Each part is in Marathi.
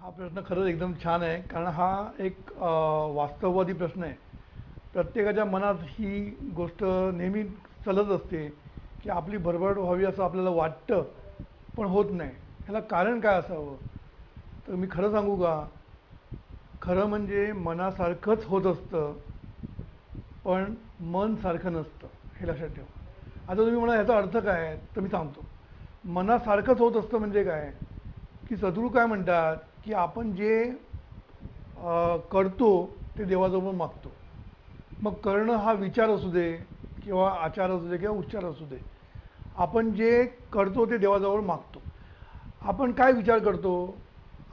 हा प्रश्न खरंच एकदम छान आहे कारण हा एक वास्तववादी प्रश्न आहे. प्रत्येकाच्या मनात ही गोष्ट नेहमी चलत असते की आपली भरभराट व्हावी असं आपल्याला वाटतं पण होत नाही. ह्याला कारण काय असावं? तर मी खरं सांगू का? खरं म्हणजे मनासारखंच होत असतं पण मन सारखं नसतं. हे लक्षात ठेवा. आता तुम्ही म्हणा ह्याचा अर्थ काय आहे? तर मी सांगतो. मनासारखंच होत असतं म्हणजे काय? की सद्गुरू काय म्हणतात? की आपण जे करतो ते देवाजवळ मागतो. मग करणं हा विचार असू दे किंवा आचार असू दे किंवा उच्चार असू दे. आपण जे करतो ते देवाजवळ मागतो. आपण काय विचार करतो?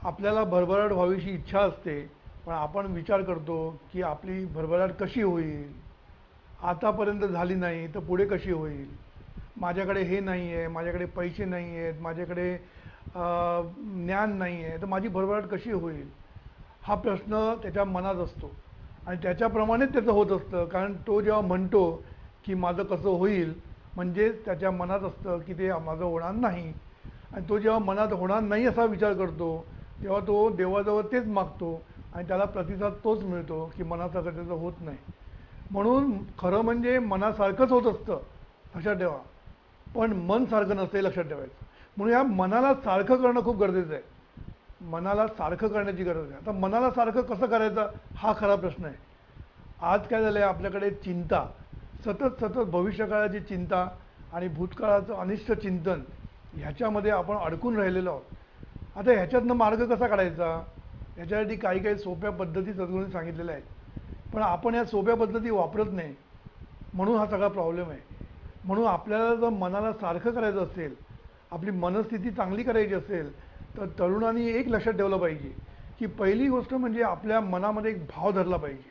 आपल्याला भरभराट व्हावीशी इच्छा असते पण आपण विचार करतो की आपली भरभराट कशी होईल? आतापर्यंत झाली नाही तर पुढे कशी होईल? माझ्याकडे हे नाही आहे माझ्याकडे पैसे नाही आहेत माझ्याकडे ज्ञान नाही आहे तर माझी भरभराट कशी होईल? हा प्रश्न त्याच्या मनात असतो. आणि त्याच्याप्रमाणेच त्याचं होत असतं. कारण तो जेव्हा म्हणतो की माझं कसं होईल म्हणजेच त्याच्या मनात असतं की ते माझं होणार नाही. आणि तो जेव्हा मनात होणार नाही असा विचार करतो तेव्हा तो देवाजवळ तेच मागतो आणि त्याला प्रतिसाद तोच मिळतो की मनासारखं त्याचं होत नाही. म्हणून खरं म्हणजे मनासारखंच होत असतं लक्षात ठेवा. पण मन सारखं नसतं लक्षात ठेवायचं. म्हणून या मनाला सारखं करणं खूप गरजेचं आहे. मनाला सारखं करण्याची गरज आहे आता मनाला सारखं कसं करायचं हा खरा प्रश्न आहे. आज काय झालं आहे आपल्याकडे चिंता सतत सतत भविष्यकाळाची चिंता आणि भूतकाळाचं अनिष्ट चिंतन ह्याच्यामध्ये आपण अडकून राहिलेलो आहोत. आता ह्याच्यातनं मार्ग कसा काढायचा? ह्याच्यासाठी काही काही सोप्या पद्धती सद्गुरूंनी सांगितलेल्या आहेत. पण आपण या सोप्या पद्धती वापरत नाही म्हणून हा सगळा प्रॉब्लेम आहे. म्हणून आपल्याला जर मनाला सारखं करायचं असेल आपली मनस्थिती चांगली करायची असेल तर तरुणांनी एक लक्षात ठेवलं पाहिजे की पहिली गोष्ट म्हणजे आपल्या मनामध्ये एक भाव धरला पाहिजे.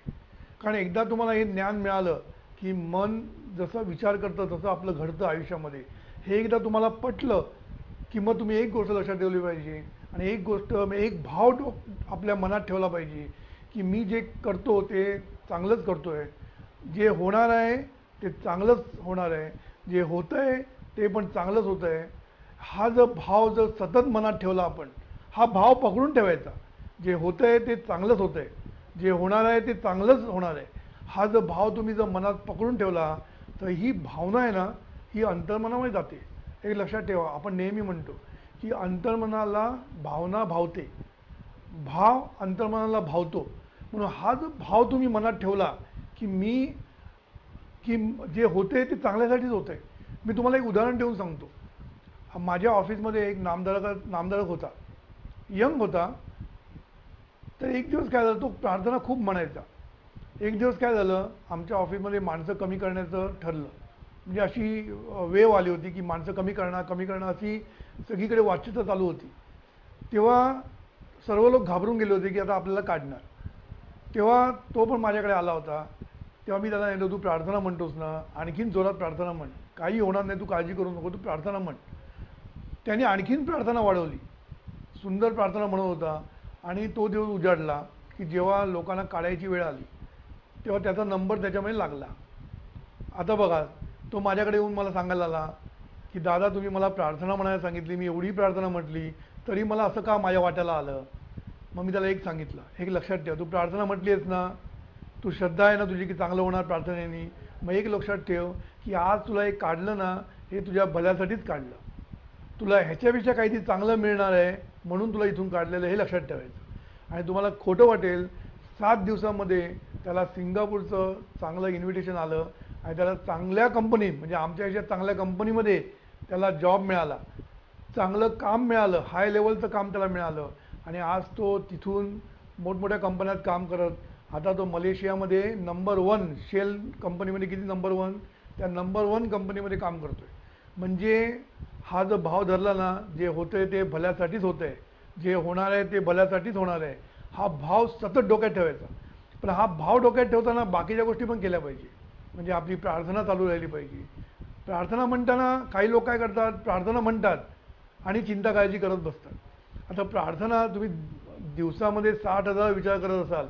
कारण एकदा तुम्हाला हे ज्ञान मिळालं की मन जसं विचार करतं तसं आपलं घडतं आयुष्यामध्ये. हे एकदा तुम्हाला पटलं की मग तुम्ही एक गोष्ट लक्षात ठेवली पाहिजे आणि एक गोष्ट एक भाव आपल्या मनात ठेवला पाहिजे की मी जे करतो ते चांगलंच करतो आहे जे होणार आहे ते चांगलंच होणार आहे. जे होतं आहे ते पण चांगलंच होतं आहे हा जर भाव जर सतत मनात ठेवला आपण हा भाव पकडून ठेवायचा. जे होतं आहे ते चांगलंच होतं आहे जे होणार आहे ते चांगलंच होणार आहे. हा जर भाव तुम्ही जर मनात पकडून ठेवला तर ही भावना आहे ना ही अंतर्मनामध्ये जाते. एक लक्षात ठेवा आपण नेहमी म्हणतो की अंतर्मनाला भावना भावते. भाव अंतर्मनाला भावतो. म्हणून हा जो भाव तुम्ही मनात ठेवला की मी की जे होते ते चांगल्यासाठीच होतं आहे मी तुम्हाला एक उदाहरण देऊन सांगतो. माझ्या ऑफिसमध्ये एक नामधारक नामधारक होता. यंग होता. तर एक दिवस काय झालं तो प्रार्थना खूप म्हणायचा. एक दिवस काय झालं आमच्या ऑफिसमध्ये माणसं कमी करण्याचं ठरलं. म्हणजे अशी वेव आली होती की माणसं कमी करणार कमी करणार अशी सगळीकडे वाच्यता चालू होती. तेव्हा सर्व लोक घाबरून गेले होते की आता आपल्याला काढणार. तेव्हा तो पण माझ्याकडे आला होता. तेव्हा मी त्याला नेलो तू प्रार्थना म्हणतोस ना आणखीन जोरात प्रार्थना म्हण. काही होणार नाही तू काळजी करू नको तू प्रार्थना म्हण. त्याने आणखीन प्रार्थना वाढवली. सुंदर प्रार्थना म्हणत होता आणि तो दिवस उजाडला की जेव्हा लोकांना काढायची वेळ आली तेव्हा त्याचा नंबर त्याच्यामध्ये लागला. आता बघा तो माझ्याकडे येऊन मला सांगायला आला की दादा तुम्ही मला प्रार्थना म्हणायला सांगितली मी एवढी प्रार्थना म्हटली तरी मला असं का माझ्या वाट्याला आलं? मग मी त्याला एक सांगितलं एक लक्षात ठेव तू प्रार्थना म्हटली आहेस ना तू श्रद्धा आहे ना तुझी की चांगलं होणार प्रार्थनेनी मग एक लक्षात ठेव की आज तुला एक काढलं ना हे तुझ्या भल्यासाठीच काढलं. तुला ह्याच्यापेक्षा काहीतरी चांगलं मिळणार आहे म्हणून तुला इथून काढलेलं हे लक्षात ठेवायचं. आणि तुम्हाला खोटं वाटेल सात दिवसामध्ये त्याला सिंगापूरचं चांगलं इन्व्हिटेशन आलं आणि त्याला चांगल्या कंपनी म्हणजे आमच्या ह्याच्यात चांगल्या कंपनीमध्ये त्याला जॉब मिळाला. चांगलं काम मिळालं हाय लेवलचं काम त्याला मिळालं. आणि आज तो तिथून मोठमोठ्या कंपन्यात काम करत आता तो मलेशियामध्ये नंबर वन शेल कंपनीमध्ये किती नंबर वन त्या नंबर वन कंपनीमध्ये काम करतो आहे म्हणजे हा जो भाव धरला ना जे होतंय ते भल्यासाठीच होतंय. जे होणार आहे ते भल्यासाठीच होणार आहे. हा भाव सतत डोक्यात ठेवायचा. पण हा भाव डोक्यात ठेवताना बाकीच्या गोष्टी पण केल्या पाहिजे. म्हणजे आपली प्रार्थना चालू राहिली पाहिजे. प्रार्थना म्हणताना काही लोक काय करतात? प्रार्थना म्हणतात आणि चिंता काळजी करत बसतात. आता प्रार्थना तुम्ही दिवसामध्ये साठ हजार विचार करत असाल.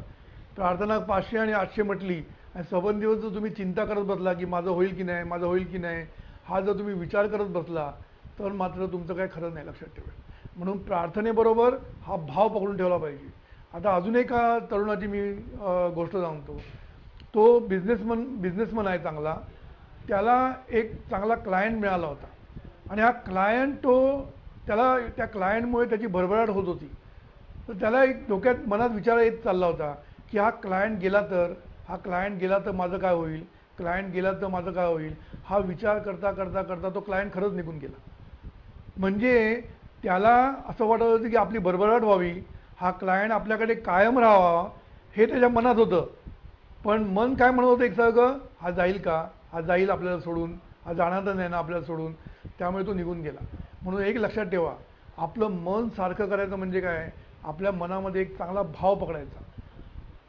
प्रार्थना पाचशे आणि आठशे म्हटली आणि सबन दिवस जर तुम्ही चिंता करत बसला की माझं होईल की नाही माझं होईल की नाही हा जर तुम्ही विचार करत बसला तर मात्र तुमचं काय खरं नाही लक्षात ठेवेल. म्हणून प्रार्थनेबरोबर हा भाव पकडून ठेवला पाहिजे. आता अजून एका तरुणाची मी गोष्ट सांगतो. तो बिझनेसमन बिझनेसमन आहे चांगला. त्याला एक चांगला क्लायंट मिळाला होता. आणि हा क्लायंट तो त्याला त्या क्लायंटमुळे त्याची भरभराट होत होती. तर त्याला एक डोक्यात मनात विचार येत चालला होता की हा क्लायंट गेला तर हा क्लायंट गेला तर माझं काय होईल? क्लायंट गेला तर माझं काय होईल? हा विचार करता करता करता तो क्लायंट खरंच निघून गेला. म्हणजे त्याला असं वाटत होतं की आपली भरभराट व्हावी हा क्लायंट आपल्याकडे कायम राहावा हे त्याच्या मनात होतं. पण मन काय म्हणत होतं एक सगळं हा जाईल का? हा जाईल आपल्याला सोडून. हा जाणार नाही ना आपल्याला सोडून. त्यामुळे तो निघून गेला. म्हणून एक लक्षात ठेवा आपलं मन सारखं करायचं म्हणजे काय? आपल्या मनामध्ये एक चांगला भाव पकडायचा.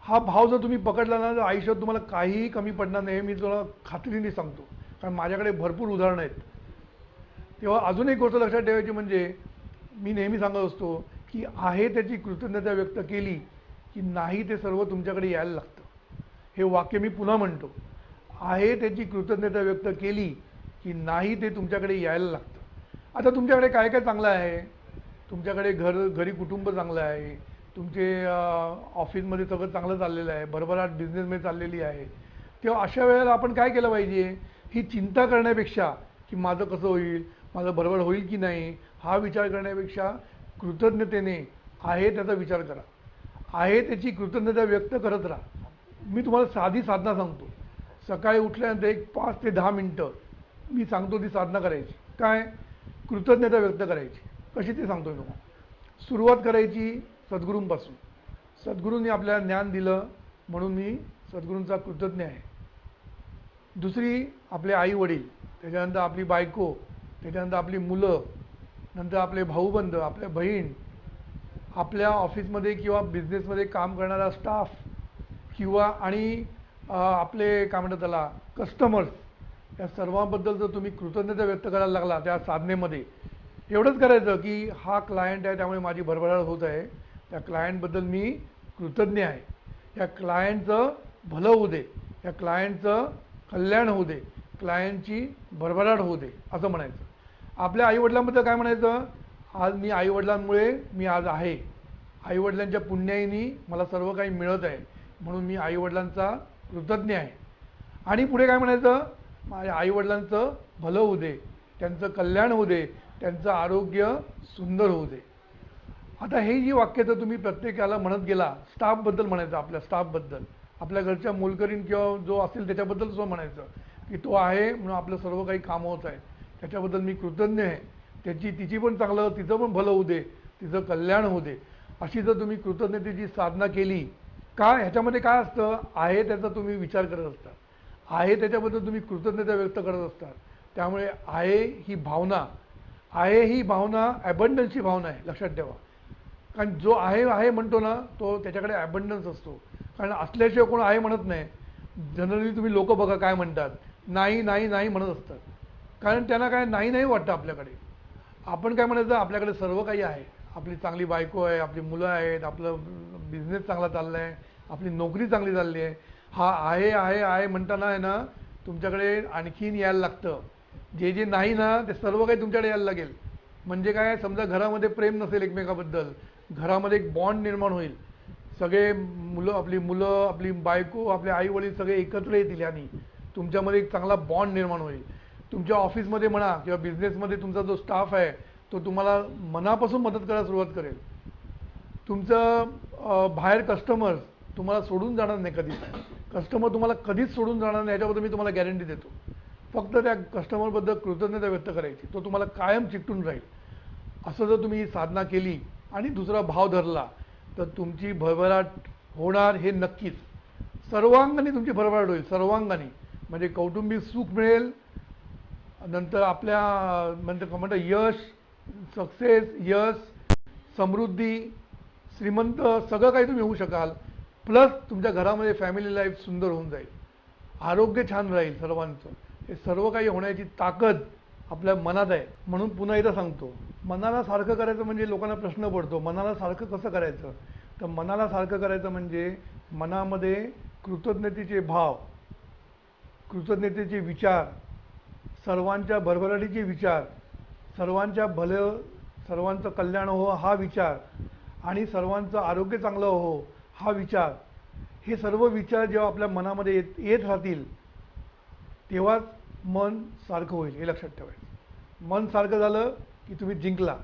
हा भाव जर तुम्ही पकडला ना तर आयुष्यात तुम्हाला काहीही कमी पडणार नाही हे मी तुम्हाला खात्रीने सांगतो. कारण माझ्याकडे भरपूर उदाहरणं आहेत. तेव्हा अजून एक गोष्ट लक्षात ठेवायची म्हणजे मी नेहमी सांगत असतो की आहे त्याची कृतज्ञता व्यक्त केली की नाही ते सर्व तुमच्याकडे यायला लागतं. हे वाक्य मी पुन्हा म्हणतो. आहे त्याची कृतज्ञता व्यक्त केली की नाही ते तुमच्याकडे यायला लागतं. आता तुमच्याकडे काय काय चांगलं आहे? तुमच्याकडे घर घरी कुटुंब चांगलं आहे. तुमचे ऑफिसमध्ये सगळं चांगलं चाललेलं आहे. भरभराट बिझनेसमध्ये चाललेली आहे. तेव्हा अशा वेळेला आपण काय केलं पाहिजे? ही चिंता करण्यापेक्षा की माझं कसं होईल? माझं बरोबर होईल की नाही हा विचार करण्यापेक्षा कृतज्ञतेने आहे त्याचा विचार करा. आहे त्याची कृतज्ञता व्यक्त करत राहा. मी तुम्हाला साधी साधना सांगतो. सकाळी उठल्यानंतर एक पाच ते दहा मिनटं मी सांगतो ती साधना करायची. काय? कृतज्ञता व्यक्त करायची. कशी ते सांगतो मी तुम्हाला सुरुवात करायची सद्गुरूंपासून. सद्गुरूंनी आपल्याला ज्ञान दिलं म्हणून मी सद्गुरूंचा कृतज्ञ आहे. दुसरी आपले आई वडील त्याच्यानंतर आपली बायको त्याच्यानंतर आपली मुलं नंतर आपले भाऊबंद आपल्या बहीण आपल्या ऑफिसमध्ये किंवा बिझनेसमध्ये काम करणारा स्टाफ किंवा आणि आपले काय म्हणतात त्याला कस्टमर्स या सर्वांबद्दल जर तुम्ही कृतज्ञता व्यक्त करायला लागला त्या साधनेमध्ये एवढंच करायचं की हा क्लायंट आहे त्यामुळे माझी भरभराट होत आहे. त्या क्लायंटबद्दल मी कृतज्ञ आहे. या क्लायंटचं भलं होऊ दे. या क्लायंटचं कल्याण होऊ दे. क्लायंटची भरभराट होऊ दे असं म्हणायचं. आपल्या आईवडिलांबद्दल काय म्हणायचं? आज मी आईवडिलांमुळे मी आज आहे. आईवडिलांच्या पुण्याईनी मला सर्व काही मिळत आहे. म्हणून मी आईवडिलांचा कृतज्ञ आहे. आणि पुढे काय म्हणायचं? माझ्या आईवडिलांचं भलं होऊ दे त्यांचं कल्याण होऊ दे त्यांचं आरोग्य सुंदर होऊ दे. आता हे जी वाक्य तर तुम्ही प्रत्येकाला म्हणत गेला स्टाफबद्दल म्हणायचं आपल्या स्टाफबद्दल. आपल्या घरच्या मोलकरीण किंवा जो असेल त्याच्याबद्दल सुद्धा म्हणायचं. की तो आहे म्हणून आपलं सर्व काही काम होत आहे. त्याच्याबद्दल मी कृतज्ञ आहे. त्याची तिची पण चांगलं तिचं पण भलं होऊ दे. तिचं कल्याण होऊ दे. अशी जर तुम्ही कृतज्ञतेची साधना केली का ह्याच्यामध्ये काय असतं? आहे त्याचा तुम्ही विचार करत असता. आहे त्याच्याबद्दल तुम्ही कृतज्ञता व्यक्त करत असता. त्यामुळे आहे ही भावना. आहे ही भावना ॲबंडन्सची भावना आहे. लक्षात ठेवा. कारण जो आहे आहे म्हणतो ना तो त्याच्याकडे ॲबंडन्स असतो. कारण असल्याशिवाय कोण आहे म्हणत नाही. जनरली तुम्ही लोक बघा काय म्हणतात. नाही नाही नाही म्हणत असतात. कारण त्यांना काय नाही नाही वाटतं आपल्याकडे. आपण काय म्हणायचं आपल्याकडे सर्व काही आहे. आपली चांगली बायको आहे आपली मुलं आहेत आपलं बिझनेस चांगला चालला आहे आपली नोकरी चांगली चालली आहे. हा आहे आहे आहे म्हणताना आहे ना तुमच्याकडे आणखीन यायला लागतं. जे जे नाही ना ते सर्व काही तुमच्याकडे यायला लागेल. म्हणजे काय समजा घरामध्ये प्रेम नसेल एकमेकाबद्दल घरामध्ये एक बॉन्ड निर्माण होईल. सगळे मुलं आपली मुलं आपली बायको आपले आईवडील सगळे एकत्र येतील यांनी. तुमच्यामध्ये एक चांगला बॉन्ड निर्माण होईल. तुमच्या ऑफिसमध्ये म्हणा किंवा बिझनेसमध्ये तुमचा जो स्टाफ आहे तो तुम्हाला मनापासून मदत करायला सुरुवात करेल. तुमचं बाहेर कस्टमर्स तुम्हाला सोडून जाणार नाही कधीच. कस्टमर तुम्हाला कधीच सोडून जाणार नाही याच्याबद्दल मी तुम्हाला गॅरंटी देतो. फक्त त्या कस्टमरबद्दल कृतज्ञता व्यक्त करायची. तो तुम्हाला कायम चिकटून राहील. असं जर तुम्ही ही साधना केली आणि दुसरा भाव धरला तर तुमची भरभराट होणार हे नक्कीच. सर्वांगाने तुमची भरभराट होईल. सर्वांगाने. म्हणजे कौटुंबिक सुख मिळेल. नंतर आपल्या म्हणजे म्हणतं यश सक्सेस यश समृद्धी श्रीमंत सगळं काही तुम्ही होऊ शकाल. प्लस तुमच्या घरामध्ये फॅमिली लाईफ सुंदर होऊन जाईल. आरोग्य छान राहील सर्वांचं. हे सर्व काही होण्याची ताकद आपल्या मनात आहे. म्हणून पुन्हा एकदा सांगतो मनाला सारखं करायचं म्हणजे लोकांना प्रश्न पडतो मनाला सारखं कसं करायचं? तर मनाला सारखं करायचं म्हणजे मनामध्ये कृतज्ञतेचे भाव कृतज्ञतेचे विचार सर्वांच्या भरभराटीचे विचार सर्वांच्या भलं सर्वांचं कल्याण हो हा विचार आणि सर्वांचं आरोग्य चांगलं हो हा विचार हे सर्व विचार जेव्हा आपल्या मनामध्ये येत येत राहतील तेव्हाच मन सारखं होईल हे लक्षात ठेवायचं. मन सारखं झालं की तुम्ही जिंकला.